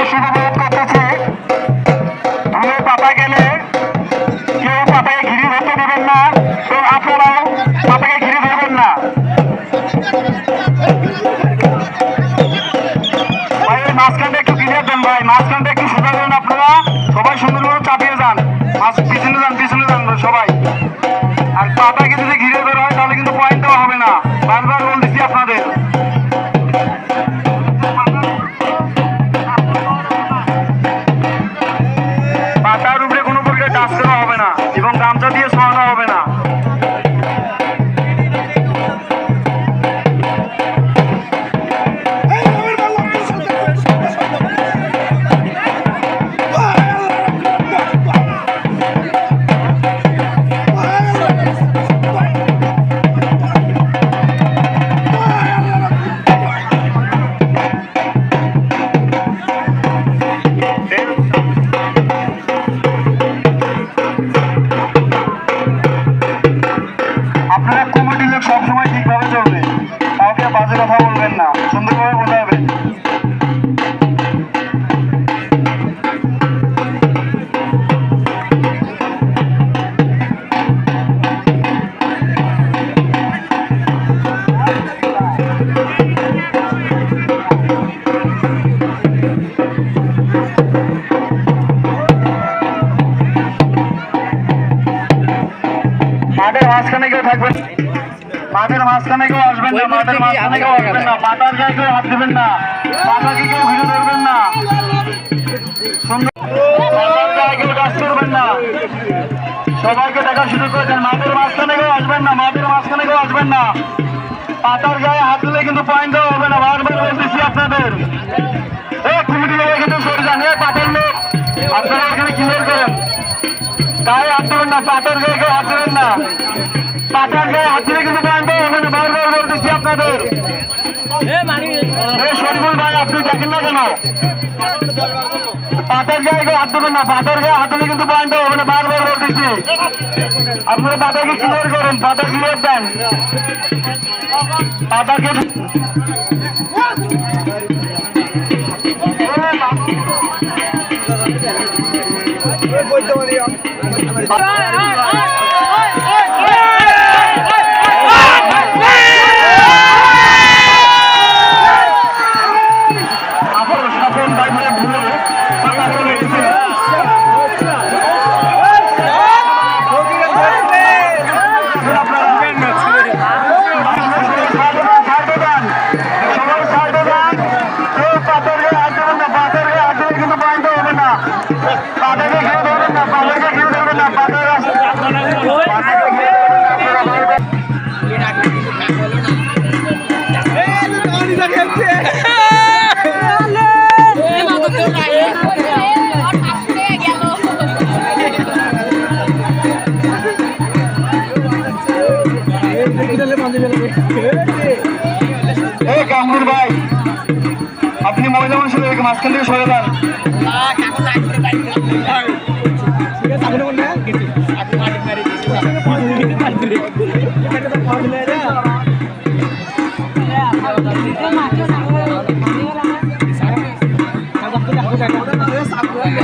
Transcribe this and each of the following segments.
বিশেষ অনুরোধ করতেছি ধুলো পাতা গেলে কেউ ঘিরে ধরতে দেবেন ভাই মাঝখানটা একটু ক্লিয়ার দেন আপনারা। সবাই সুন্দরভাবে চাপিয়ে যান। পিছনে যান পিছনে যান সবাই। আর পাতাকে যদি ঘিরে ধরা হয়, তাহলে কিন্তু পয়েন্ট দেওয়া হবে না। বারবার বলতেছি মাঠের মাঝখানে কেউ আসবেন না মাঠের মাঝখানে কেউ আসবেন না পাতার গায়ে কেউ হাত দেবেন না পাতাকে কেউ ভিড়ে ধরবেন না। সুন্দর গায়ে কেউ কাজ করবেন না। সবাইকে দেখা শুরু করে দেন মাঠের মাঝখানে কেউ আসবেন না মাঠের মাঝখানে কেউ আসবেন না। পাতার গায়ে হাত দিলে কিন্তু পয়েন্ট দেওয়া হবে না বারবার বলতেছি আপনাদের। এখানে সরে যান এ পাতার লোক। আপনারা এখানে ক্লিয়ার করেন? গায়ে হাত দেবেন না পাতার গায়ে কেউ হাত দেবেন না। পাতার গায়ে হাত দিলে কিন্তু শরীফুল ভাই, আপনি দেখেন না কেন? পাতার গায়ে হাত দেবেন না পাতার গায়ে হাত দিলে কিন্তু পয়েন্ট হবে না বারবার বলতেছি আপনারা পাতাকে ক্লিয়ার করেন পাতা ক্লিয়ার দেন। পাতাকে আপনার এই কামরুল ভাই, আপনি মহিলা মানুষের মাঝখান থেকে সরে যান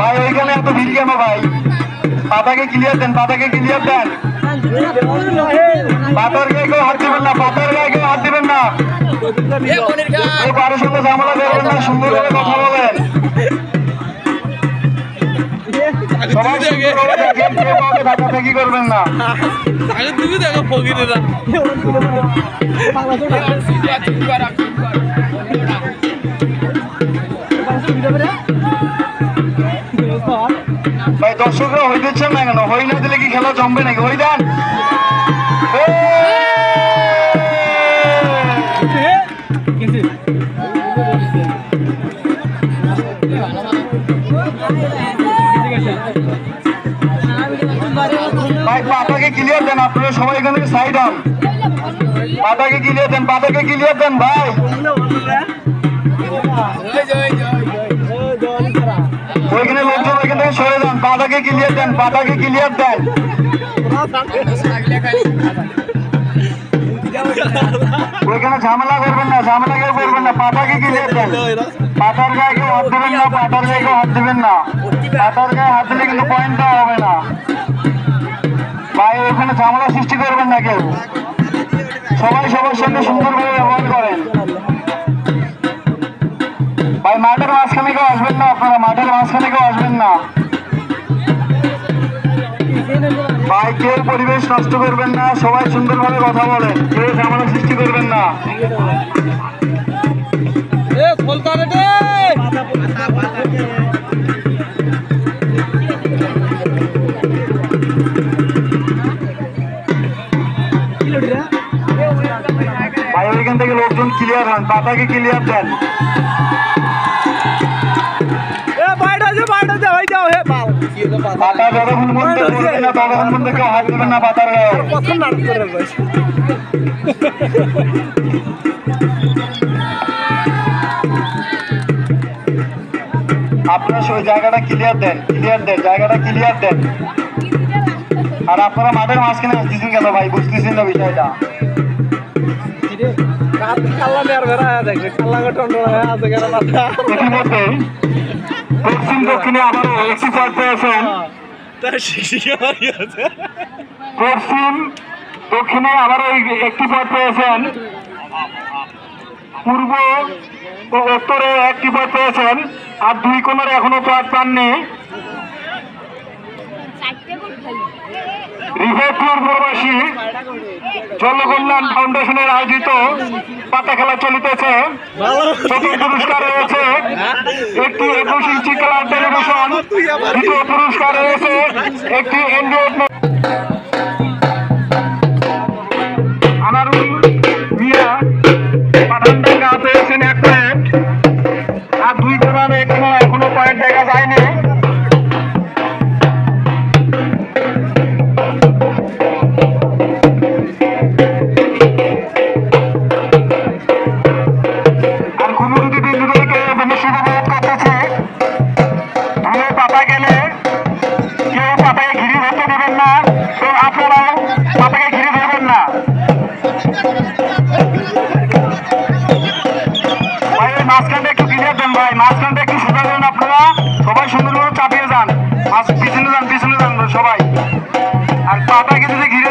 ভাই ওইখানে এত ভিড় কেন ভাই? পাতাকে ক্লিয়ার দেন, পাতাকে ক্লিয়ার দেন। পাতার গায়ে কেউ হাত দিবেন না পাতার গায়ে কেউ হাত দিবেন না। কারোর সঙ্গে ঝামেলা করবেন না, সুন্দরভাবে কথা বলেন। কাউকে করবেন না। তুমি দেখো ফকিরেরা। ভাই, দর্শকরা হই দিচ্ছেন না কেন? হই না দিলে কি খেলা জমবে নাকি? হই দেন। ক্লিয়ার দেন আপনারা দেন ক্লিয়ার দেন ভাই। ওইখানে লোকজন সরে যান পাতাকে ক্লিয়ার দেন পাতাকে ক্লিয়ার দেন। ওইখানে ঝামেলা করবেন না, ঝামেলা কেউ করবেন না, পাতাকে ক্লিয়ার দেন। পাতার গায়ে কেউ হাত দেবেন না, পাতার গায়ে কেউ হাত দেবেন না। পাতার গায়ে হাত দিলে কিন্তু পয়েন্ট দেওয়া হবে না। ভাই ওখানে ঝামেলা সৃষ্টি করবেন না কেউ। সবাই সবার সঙ্গে সুন্দরভাবে ব্যবহার করেন। ভাই, মাঠের মাঝখানে কেউ আসবেন না, আপনারা মাঠের মাঝখানে কেউ আসবেন না। ভাই কেউ পরিবেশ নষ্ট করবেন না সবাই সুন্দরভাবে কথা বলেন কেউ ঝামেলা সৃষ্টি করবেন না। ভাই ওইখান থেকে লোকজন ক্লিয়ার হন পাতাকে ক্লিয়ার দেন। পাতা যতক্ষণ না ততক্ষণ কেউ হাত দেবেন না পাতার গায়ে। কত নাটক করে আপনারা ওই জায়গাটা ক্লিয়ার দেন ক্লিয়ার দেন জায়গাটা ক্লিয়ার দেন। আর আপনারা মাঠের মাঝখানে আসতেছেন কেন ভাই? বুঝতেছেন না বিষয়টা। কাল্লা নেয়ার বেড়া দেখবে কাল্লা গঠন আছে কেন মাথা পশ্চিম দক্ষিণে শিশিয়া মারি আছে। পশ্চিম দক্ষিণে একটি পথ পেয়েছেন পূর্ব ও উত্তরে একটি পথ পেয়েছেন আর দুই কোণের এখনও পথ পাননি। রিভেটপুর প্রবাসী জলকল্যাণ ফাউন্ডেশনের আয়োজিত পাতা খেলা চলিতেছে। প্রথম পুরস্কার রয়েছে। একটি একুশ ইঞ্চি কালার টেলিভিশন, দ্বিতীয় পুরস্কার রয়েছে। একটি অ্যান্ড্রয়েড আনারুল মিয়া, পাঠানডাঙ্গা পেয়েছেন পাতা গেলে কেউ দেন ভাই। মাঝখানটা একটু সোজা আপনারা। সবাই সুন্দরভাবে চাপিয়ে যান। পিছনে যান পিছনে যান সবাই। আর পাতাকে যদি ঘিরে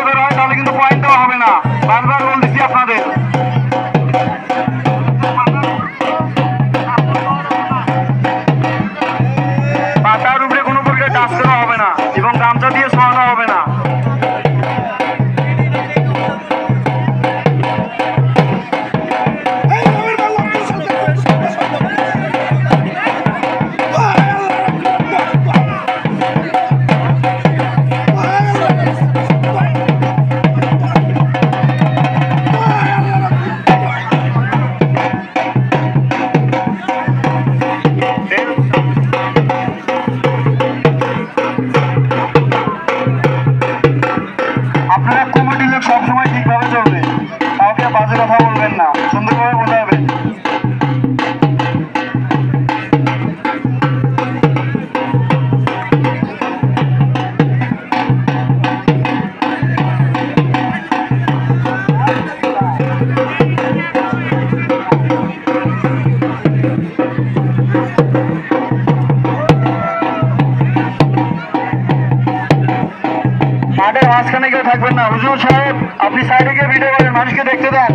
থাকবেন না হুজুর সাহেব আপনি সাইডে গিয়ে ভিডিও করেন মানুষকে দেখতে দেন।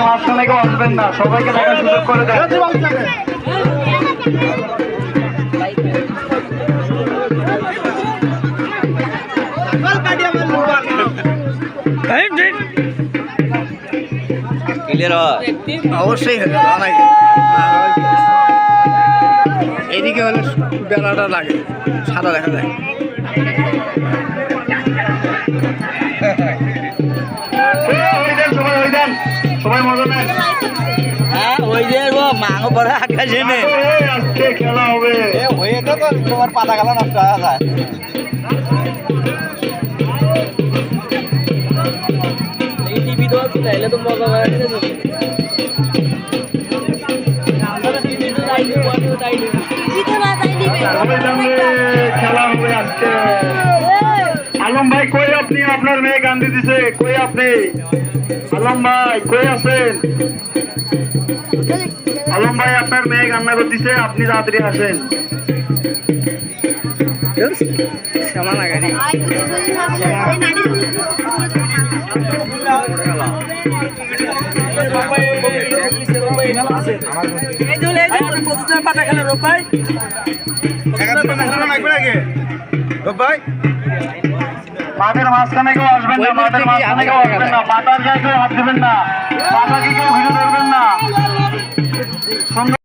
মাঝখানে কেউ আসবেন না সবাইকে দেখার সুযোগ করে দেন অবশ্যই এদিকে হলে বেলাটা লাগে। সাদা দেখা যায়। সবাই মজা হ্যাঁ ওই যে মাঙো পরে আকাশে আজকে খেলা হবে হয়ে তো তোমার পাতা গালা নষ্ট হয়ে যায় এই টিভি তো তাইলে তো মজা খেলা হবে আজকে আলম ভাই কই আপনি আপনার মেয়ে গান দিছে কই আপনি আলম ভাই কই আছেন আলম ভাই আপনার মেয়ে কান্না করতেছে আপনি তাড়াতাড়ি আসেন রোপাই গাড়ি মাঠের মাঝখানে কেউ আসবেন না মাঠের মাঝখানে কেউ আসবেন না পাতার জায়গায় হাত দিবেন না পাতাকে কেউ ঘিরে ধরবেন না।